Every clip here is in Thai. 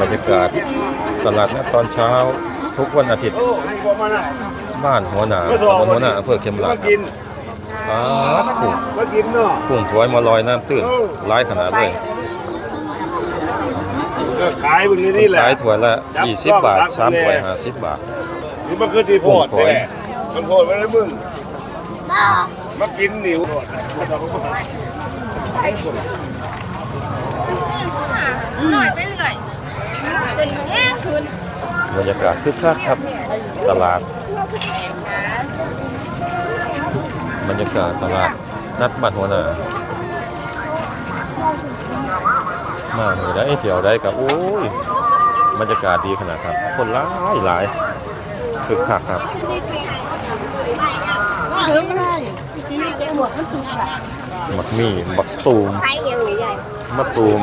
บรรยากาศตลาดนัดตอนเช้าทุกวันอาทิตย์ บ้านหัวหนาตำบลหัวหนาอำเภอเข็มหลาดครับอ้าวกุ้งมากินเนาะกุ้งถวยมาลอยน้ำตื้นร้ายขนาดเลยก็ขายมึงนี่แหละขายถ้วยละ20บาท3ถ้วย50 บาทนี่มันคือที่โพดโอ้โหแท้มันโพดไว้แล้วมึงมากินหนิวหน่อยไปเรื่อยขึ้นแห้งขึ้น บรรยากาศคึกคักครับตลาด บรรยากาศตลาดนัดบ้านหัวหนามาเมื่อได้เที่ยวได้กับโอ้ยบรรยากาศดีขนาดครับ คนหลายหลายคึกคักครับถึงได้ที่แกหมวกมันสูงค่ะมักมี่บักตูมไข่เอวใหญ่มะตูม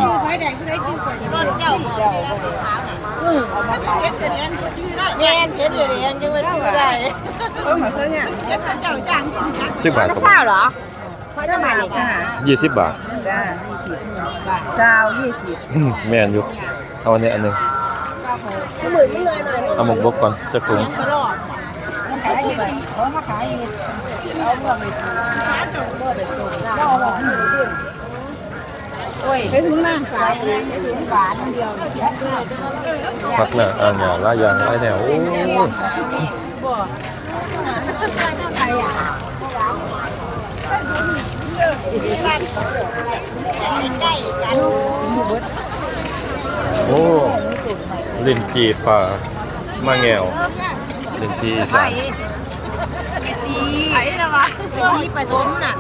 ไข่แดงที่ได้จืดกว่านี้รถเจ้าของอืมเอามาขายเก็บเสร็จแล้วแย่เก็บเสร็จแล้วยังไม่จืดได้เออมาซื้อเนี่ยเจ้าเจ้าจ้างจึงบาทครับข้าวเหรอเพราะจะมาเลยจ้ายี่สิบบาท จ้าเช้ายี่สิบอืมแม่นอยู่ เอาอันนี้อันหนึงหมื่นไม่เลยหน่อยเอาหมกบกก่อนจะถุงขายไปเขามาขายเอาเมื่อไปซื้อเอาหรอ โอ้ยไปถึงนั่งขายไปถึงบาทเดียวผักหน้าอ่านหยาลายางหลายแนวโอ้ยโอ้ลินจีป่ามาแงวลินจีสานดีไอ้ละวะดีผสมน่ะ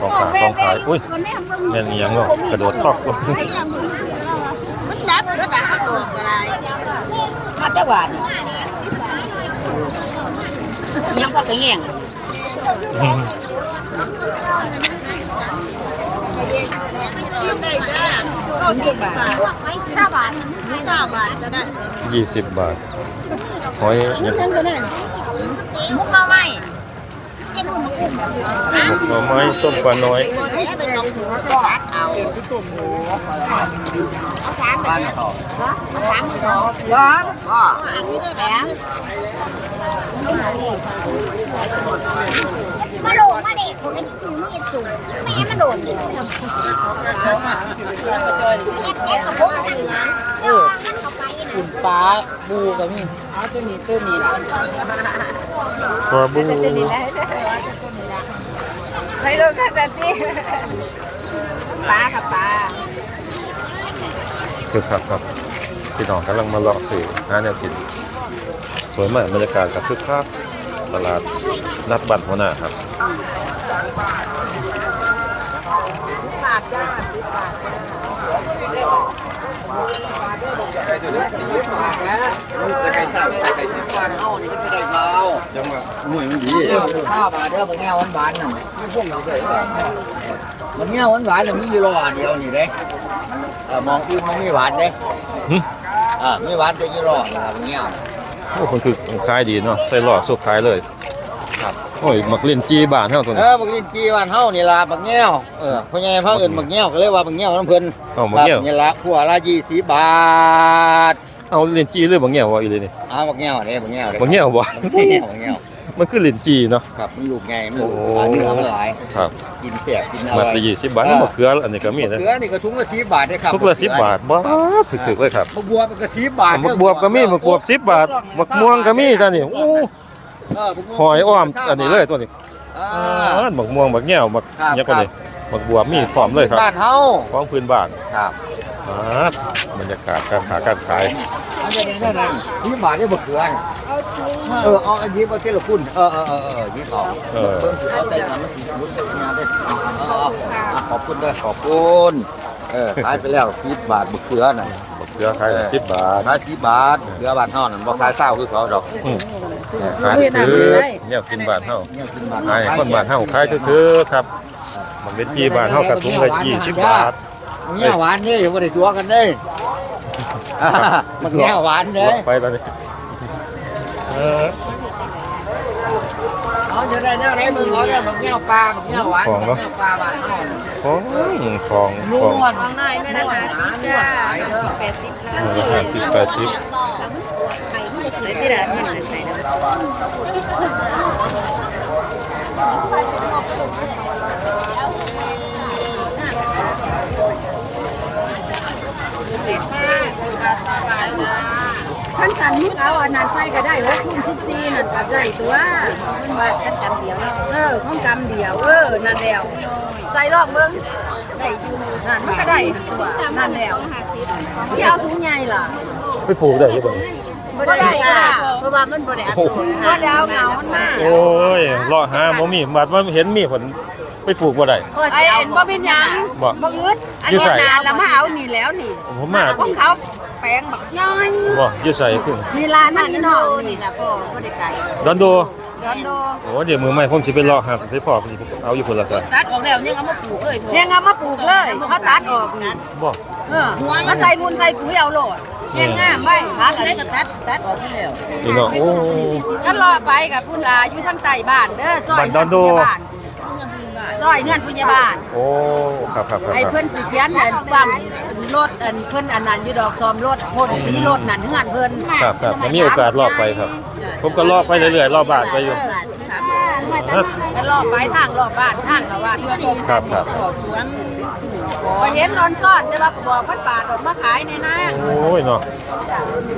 ของขายของขายอุ้ยแม่นอีหยังเนาะกระโดดตอกมันนับก็ได้ตัวอะไรมาจังหวัดยังพอไปแย่งได้จ้าต้นยี่บาทห้าบาทห้าบาทก็ได้ยี่สิบบาทหอยยังมุกเราไหม หน่อไม้ส้มปลาน้อยไปตรงหัวก็ตักเอาเอาสามแบบนี้เอาสามสองสองก็อันนี้ด้วยนะมาโดดมาเด็กผมเป็นสูงนี่สูงแม่มาโดดนี่เอ็กกับพวกอะไรนะเออเข้าไปนะปลาบูกับมีเอาตัวนี้ตัวนี้ล่ะ ปลาบูไปดูกันแบบนี้ปลากับปลาคือครับครับพี่น้องกำลังมาเลาะสื่อหาแนวกิน สวยมากบรรยากาศกับคึกคักตลาดนัดบัตรหัวหน้าครับจ จะไก่สับใส่ไก่ชิ้นวันเฮานี่ก็ไปได้เบาจังหวะหน่วยมันดีเดี๋ยวข้าวบาทเด้อบ่แง่หวานๆน่ะมันแง่หวานๆน่ะมีอยู่รออันเดียวนี่เด้เออมองอื่นมันไมีหวานเด้หึเออมีหวานแต่ยี่รอนี่ครับแง่โอ้คนคือขายดีเนาะใส่หลอดสุกขายเลยครับโอ้ยมักเล่นจีบานเท่าตัวเอนี้อบักลิ้นจีบานเฮานี่ละบักแง่วเออพ่อใหญ่พาเอิ้นบักแง่วก็เลยกว่าบักแง่วน้ำเพิ่นเอาบักแง่วครับนี่ละขัวละ20บาท เอาเล่นจีหรือบักแง่ววะอีเลยนี่อ้าวบักแง่วเด้บักแง่วเด้บักแง่วบ่บักแง่วบักแง่วมันคือเล่นจีเนาะ ครับมันลูกไงมันลูกโอ้ปลาเนื้อมันหลายครับกินเสียบกินอะมาไรละยี่สิบบาทมะเขืออันนี้ก็มีนะเขือนี่ก็ถุงละสิบบาทเลยครับทุกละสิบบาทบ้าถึกๆเลยครับมะบวบมันก็สิบบาทมักบวบก็มีมักบวบสิบบาทมักม่วงก็มีจ้านี่โอ้เบักม่วงหอยอ้อมอันนี้เลยตัวนี้อ่าอ่ามักม่วงมักแง่วมักครับเนี่ยก็เลยมักบวบมีพร้อมเลยครับบ้านเฮาของพื้นบ้านครับ อ่าบรรยากาศการหาการขายอันนี้นั่นนั่นสิบบาทได้บักเขือเออเอาอันนี้มาเท่าลคุณเออเออเออเออยี่ต่อเออเพิ่มถือเอาแต่นั้นมันสิรุดไปงานได้เอาเอาเอาเอขอบคุณด้วยขอบคุณเออขายไปแล้วสิบบาทบักเขือน่ะบักเขือขายสิบบาทขายสิบบาทเขือบานเฮานั่นบ่ขายเศร้าคือเขาดอกขายถือเนี่ยกินบานเฮาเนี่ยกินบานขายให้คนบานเฮาขายถือครับมันเป็นที่บานเฮากระทุงละ20บาท เนี่ยหวานเนี่ยอย่าบ่ได้ตัวกันเด้อ่ามันแง่หวานเด้ลงไปตอนนี้เออเอาจะได้เนี่ยอะไรมึงเอาเนี่ยมึงเนี่ยปลามึงเนี่ยหวานมึงเนี่ยปลาบ้านเฮาของของนของวดข้างในไม่ได้หาหาสินวจ้าดขายเด้อแปดสิบห้าสิบแปดสิบไหนที่ร้านมันไหนนะ ขั้นสันมึงเอาอันนั้นใส่ก็ได้แล้วคุณสิบสี่นั่นก็ได้ตัวมันว่าขั้นกำเดียวเนาะเออของกำเดียวเออนั่นแล้วใส่รอบเบิ้งได้อยู่นั่นมันก็ได้ตัวนั่นแล้วที่เอาถุงใหญ่ล่ะไปปลูกได้ยังไงบ่ได้ค่ะเพราะว่ามันบ่ได้อัดตัวบ่ได้เอาเงามันมาโอ้ยรอหาบ่มีบัดว่าเห็นมีผลไปปลูกบ่ได้ไอ้เอ็นบ่เป็นหยังบ่บ่อึดอันอยู่นี้ไสนานแล้วมาเอานี่แล้วนี่ผมมาของเขา แปลงบักย่อยบ่อยู่ใส่ขึ้นนี่ลานนั่นนี่น้องนี่ล่ะพ่อบ่ได้ไกลดอนโดดอนโดโอ้เดี๋ยวมือใหม่ผมสิไปรอครับไปพ่อผมสิเอาอยู่คนละซะตัดออกแล้วยังเอามาปลูกเลยเนี่ยเอามาปลูกเลยเขาตัดออกนะบ่เออมาใส่มูลใส่ปุ๋ยเอาโลดแห้งงามไว้หากันได้ก็ตัดตัดออกแล้วนี่เนาะโอ้ก็รอไปกับพุ่นลาอยู่ทางใต้บ้านเด้อซอยบ้านดอนโด ซอยเงื่อนผู้ใหญ่บ้านโอ้ครับครับครับไอ้ครับเพิ่นสิเขียนอันฟังรถอันเพิ่นอันนั้นอยู่ดอกซอมรถพ่นสีรถนั่นเงื่อนเพิ่นครับครับมันมีโอกาสรอบไปครับ ผมก็รอบไปเรื่อยๆรอบบ้านไปอยู่ก็รอบไปทางรอบบ้านทางละบ้านครับครับ ไปเห็นนอนซ่อนแต่ว่าก็บอกเพิ่นปาดออกมาขายในนาโอ้ยเนาะ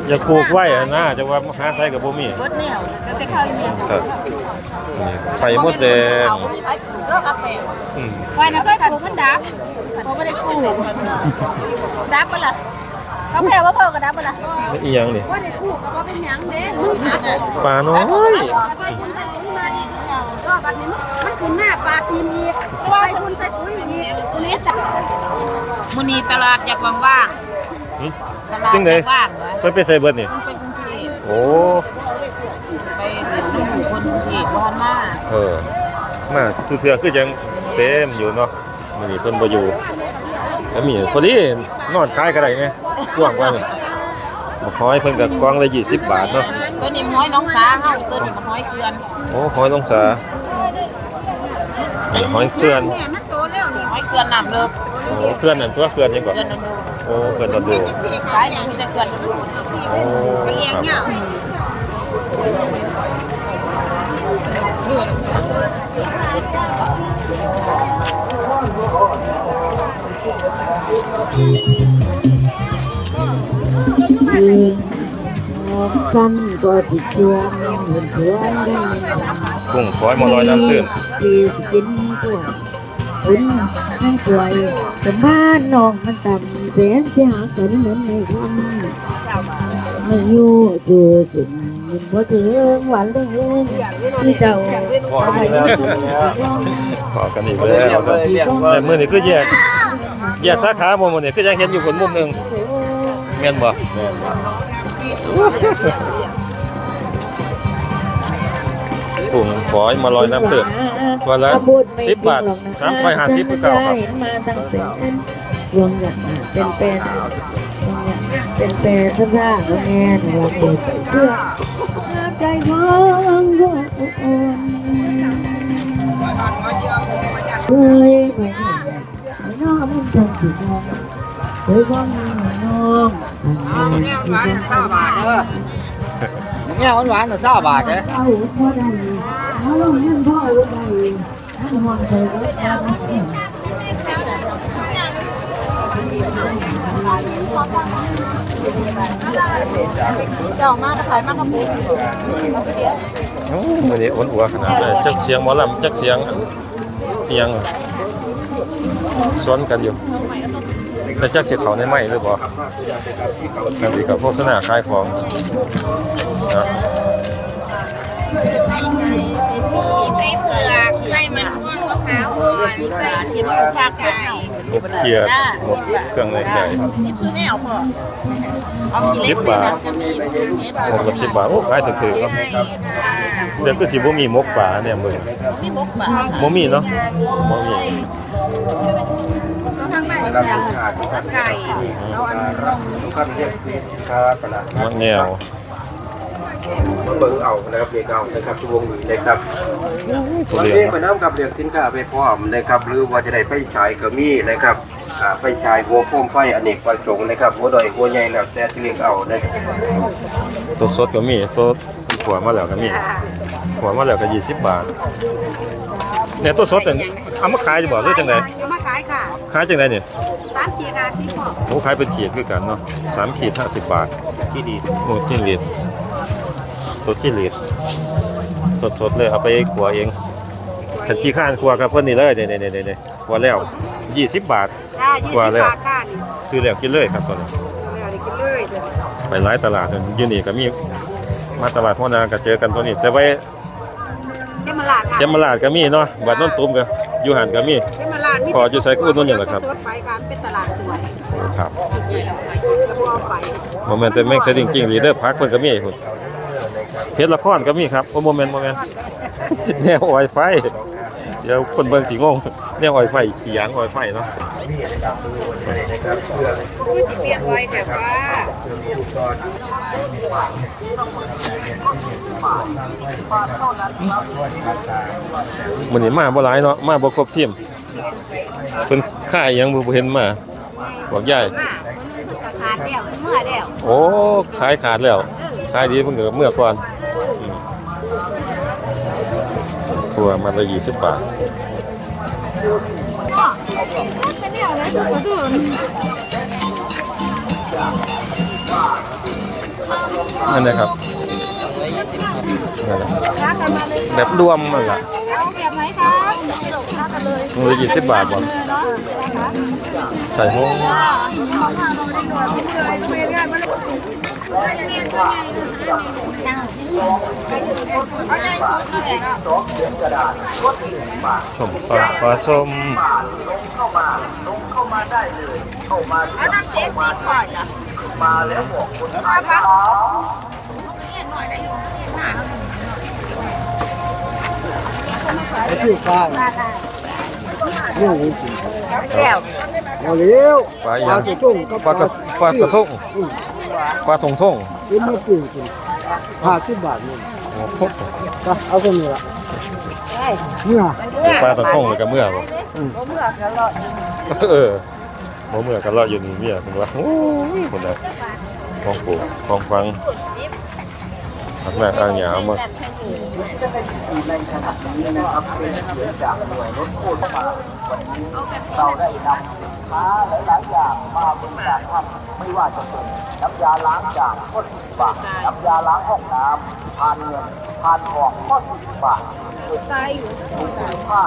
อย่าปลูกไว้อะนะจะว่าหาใส่กับบ่มีเบิดแนวก็แต่เข้าอยู่เนี่ยครับนี่ไข่มดแดงเอาไปปลูกเลิกเอาแปลงอืมไว้นะเคยปลูกมันดับเขาไม่ได้ปลูกดับปะล่ะเขาแพ้ว่าเพิ่มก็ดับปะล่ะแล้วอีหยังนี่ว่าได้ปลูกก็ว่าเป็นหยังเด้มึงตัดออกปลาน้อยใส่ปุ๋ยใส่ปุ๋ยมาอีกคือเก่าก็บัดนี้มันขึ้นหน้าปลาตีนอีกใส่ปุ๋ยใส่ปุ๋ยอีกตัวนี้ จ้ะมื้อนี้ตลาดอยากว่างหึๆตลาดจังได๋อยากว่างเหรอเพิ่นไปใส่เบิดนี่ มันเป็นกรุงเทพโอ้ ไปซื้อคนกรุงเทพบ้านมาเออ มาสุเทือคือยังเต็มอยู่เนาะมื้อนี้เพิ่นบ่อยู่แล้วมีพอดีนอนขายก็ได้ไงกว้างกว่านี่บักหอยเพิ่นก็กล่องละ20 บาทเนาะ ตัวนี้ห้อยน้องสาเฮาตัวนี้ก็ห้อยเกลือนโอ้หอยลงสาหอยเคลื่อน แม่มัน เกลือนน้ำเลิกโอ้เคลื่อนนั่นตัวเคลื่อนยังก่อนเกลือนน้ำดูโอ้เคลื่อนตะดูขายอย่างที่จะเกลือนน้ำดูโอ้เลี้ยงเนี่ยกันก็ติดเชื้อเหมือนเพื่อนกันกุ้งฝอยมาลอยน้ำตื้นที่กินตัว เป็นให้ป่วยแต่บ้านน้องมันต่ำเสียงที่หากันเหมือนในวันไม่อยู่จูจุนมันบ่ถึงหวันเลยที่เจ้าเอาไปที่สุดขอกันอีกแล้วครับแต่มือนี่คือแยกแยกสาขาบ่มื้อนี่คือยังเห็นอยู่คนมุมหนึ่งแม่นบ่กุ้งฝอมาลอยน้ำเตื้น วันละ10บาท3ถ้วย50คือเก่าครับเห็นมาตั้งแต่รวมอย่างเป็นเป็นเป็นเป็นสภาพแง่หนูเด็กเพื่อใจร้องร้องเคยไปน้องมันจังสิน้องเคยว่ามีน้องเอามึงเนี่ยหวานน่ะเศร้าบาทเด้อมึงเนี่ยหวานน่ะเศร้าบาทเด้อ เอาพ่อได้เอาลูกนั่นพ่อลูกได้ท่านมองเคยรู้จักเจ้ามากก็ขายมากกระปุกโอ้ไมื้อนี้อ้วนอัวขนาดเลยจักเสียงหมอลำจักเสียงอันอิหยังสวนกันอยู่แต่จักสิเขาในไม้หรือบ่นั่นดีกับโฆษณาขายของนะ ใส่เผือกใส่มันม่วงมะพร้าวอ่อนใส่เขียวฝากไก่หมกเขียดหมกเครื่องในไก่นี่คือแนวพ่อเอาสิบบาทจะมีหมกละสิบบาทโอ้ขายถือๆครับเดี๋ยวก็สิบ่มีมกป่าเนี่ยมื้อมีบกบาบ่มีเนาะบ่มีทางไหนอย่างไก่เอาอันนี้ลงมักแนว มาเบิ่งเอานะครับเรียกเอานะครับชั่วโมงนี้นะครับทุวันเรียนนี้เนาะไปน้ำกับเรียกสินค้าไปพร้อมนะครับหรือว่าจะได้ไฟฉายก็มีนะครับอ่าไฟฉายหัวโคมไฟอเนกประสงค์นะครับหัวดอยหัวใหญ่แล้วแต่ที่เรียกเอานะครับตัวสดก็มีตัวขัวมาแล้วก็มีขัวมาแล้วก็20บาทเนี่ยตัวสดเนี่ยเอามาขายจะบอกหรือจังไดเอามาขายค่ะขายจังไดเนี่ยสามขีดค่ะที่บอกโอ้ขายเป็นขีดคือกันเนาะสามขีด50บาทที่ดีโอ้ที่ลีด ตัวที่ลีดสดๆเลยเอาไปขัวเองขันขี้ข้านขัวกับเพิ่นนี่เลยเนี่ยเนี่ยเนี่ยขัวแล้ว20บาทค่ะยี่สิว่าบแล้วบาทค่ะนี่ซื้อแล้วกินเลยครับตอนนี้เอาไปกินเลยเดี๋ยวไปหลายตลาดอยู่นี่ก็มีมาตลาดหัวนาก็เจอกันตัวนี้แต่ไปเจ้ามาลาดค่ะเจมราดก็มีเนาะบัดโน้นตุ้มก็อยู่หันก็มีเจ้ามาลาดมีพออยู่ไสก็อุดหนุนอยู่แหละครับสดไปค่ะเป็นตลาดสวยโอ้ครับแล้วก็เอาไปบ่แม่นแต่แม่งสดิ้งจริงหรือเด้อพักเพิ่นก็มีพุ่น เฮ็ดละครก็มีครับโอ้บ่แม่นบ่แม่นแนวไวไฟ เดี๋ยวคนเบิ่งสิงงแนวไวไฟขี้หยางไวไฟเนาะคือสิเปลี่ยนไว้แบบว่ามื้อนี้มาบ่หลายเนาะมาบ่ครบทีมเพิ่นค่ายหยังบ่เห็นมาบอกยายขาดเดี่ยวเมื่อเดี่ยวโอ้ขายขาดแล้วขายดีเพิ่งเกิดเมื่อก่อน ทัวมาละยี่สิบบาทนั่นนะครับนั่นแหละแบบรวมมันละแบบไหนครับรักกันเลยมันละยี่สิบบาทบ่เนใส่ห้อง ส้มปลาปลาส้มเอาน้ำเจ๊สีขวดจ้ะมาแล้วบอกคุณป้าป้าแก้วเอาเร็วปลาอย่างปลากระปลากระทง ปลาทงทงกินมากินกินห้าสิบบาทนี่โอ้โหก็เอาคนนี้ละเมื่อปลาทงทงเลยกับเมื่อบ่ผมเลือกแล้วรอดเออบ่เมื่อกันรออยู่นี่เมียคุณว่าโอ้ยคนน่ะของปลูกของฟังหักหน้าอ่างหยามาเราได้นำค้าหลายๆอย่างมาบริการท่าน ไม่ว่าจะเป็นน้ำยาล้างจานก็สิบบาทน้ำยาล้างห้องน้ำทานเงินทานหอกก็สิบบาทตายอยู่ผ้า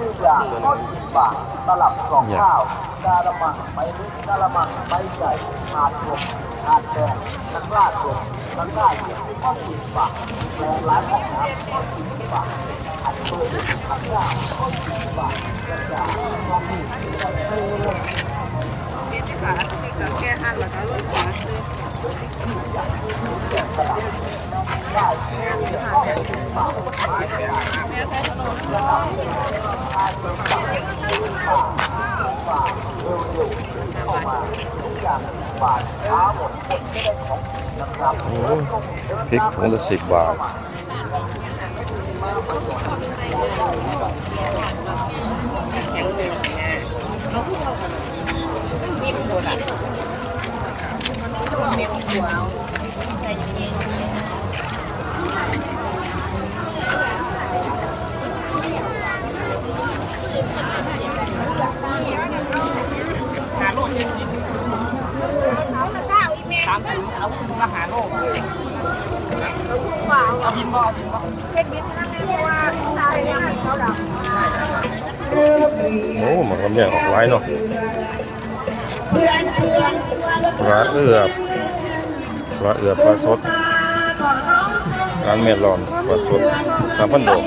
ทุกอย่างก็สิบบาทตลับกล่องข้าวกาละมังใบเล็กกาละมังใบใหญ่ถาดกลมถาดแดงตะกร้ากลมตะกร้าใหญ่ก็สิบบาทแรงล้างห้องน้ำก็สิบบาทอันเปิดถังยาก็สิบบาทกระจาดก็มีเป็นที่ขาที่กับแก้หันแล้วก็ รถขวาซื้อโอ้ยพริกถุงละสิบบาท เฮ็ดบินนั่งในเพราะว่าตายเนี่ยเขาดำโอ้หมันกำเนี่ยออกไว้เนาะปลาเอือบปลาเอือบปลาสดร้านเมลอนปลาสดสามพันโดอน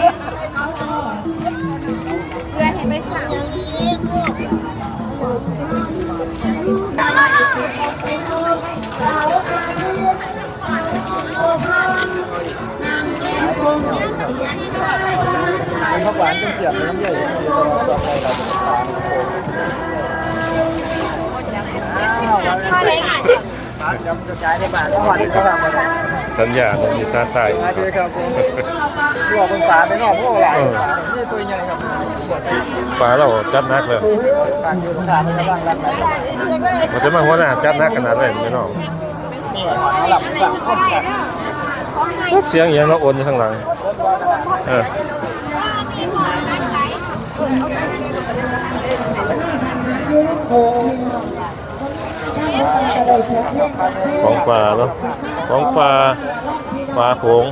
เห็นข้าวหวานเป็นเกี๊ยวน้ำใหญ่ข้าวเล็กอะขายจำกระ จายในบ้านทั้งวันนะครับสัญญาณอีสานใต้มาดีครับผมตัวคนสาไปนอกพวกหลายนี่ตัวใหญ่ครับปลาเราจัดหนักเลยการอยู่ตรงกลางมันกำลังรักกันมันจะมาหัวหน้าจัดหนักขนาดไหนไม่น้องนี่หลับหลับข้อมกันทุกเสียงอหย่างเราโอนอยู่ข้างหลังเออ ของปลาเนาะของปลาปลาโขง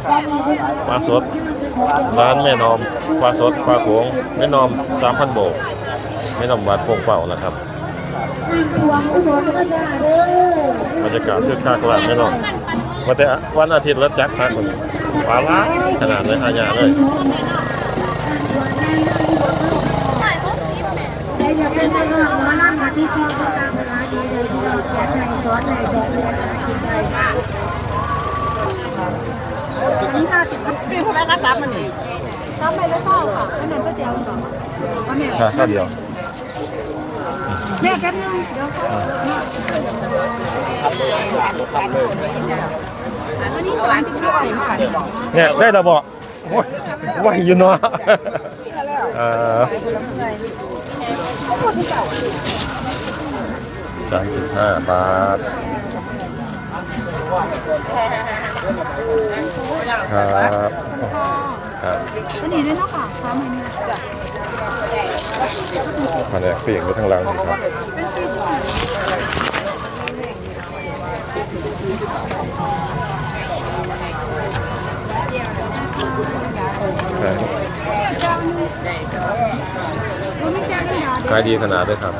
ปลาสด ร้านแม่นอมปลาสดปลาโขงแม่นอม3,000โบกแม่นอมวัดโป่งเป่าแล้วครับบรรยากาศคึกคักล้วแม่น้องว่าแต่วันอาทิตย์รถจักรพักปลาล้าขนาดเลยอาญาเลย พี่คนแรกก็ตามมันนี่ตามไปแล้วก็ค่ะอันนั้นก็เดียวก่อนก็แม่ค่ะข้าวเดียวแม่แป๊บนึงเดี๋ยวอันนี้สวรรค์ที่เขาไปมาเนี่ยได้ระบอกโอ้ยไหวอยู่เนาะเออ สามจุดห้าบาท ครับครับอันนี้ได้เนาะค่ะสามหมื่นมาเนี่ยเปลี่ยนไปทางหลังนี่ครับขายดีขนาดเลยครับ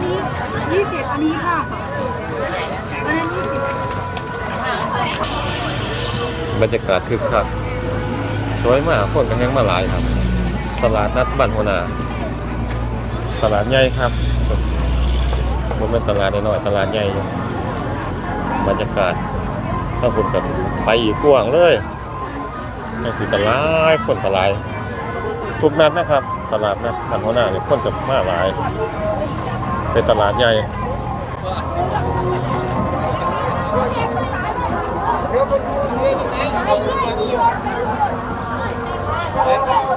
นนี้ยี่สิบอันนี้ค่ะอันนั้นยี่สิบบรรยากาศคึกคักสวยมากคนกันยังมาหลายครับ ตลาดนัดบ้านหัวหนาตลาดใหญ่ครับมันเป็นตลาดน้อยๆตลาดใหญ่บรรยากาศถ้าคุณกันไปอีกกว้างเลยนั่นคือตลาดคนตลาดทุกนัดนะครับ ตลาดนัดบ้านหัวหนาเนี่ยคนจะมาหลาย เป็นตลาดใหญ่เ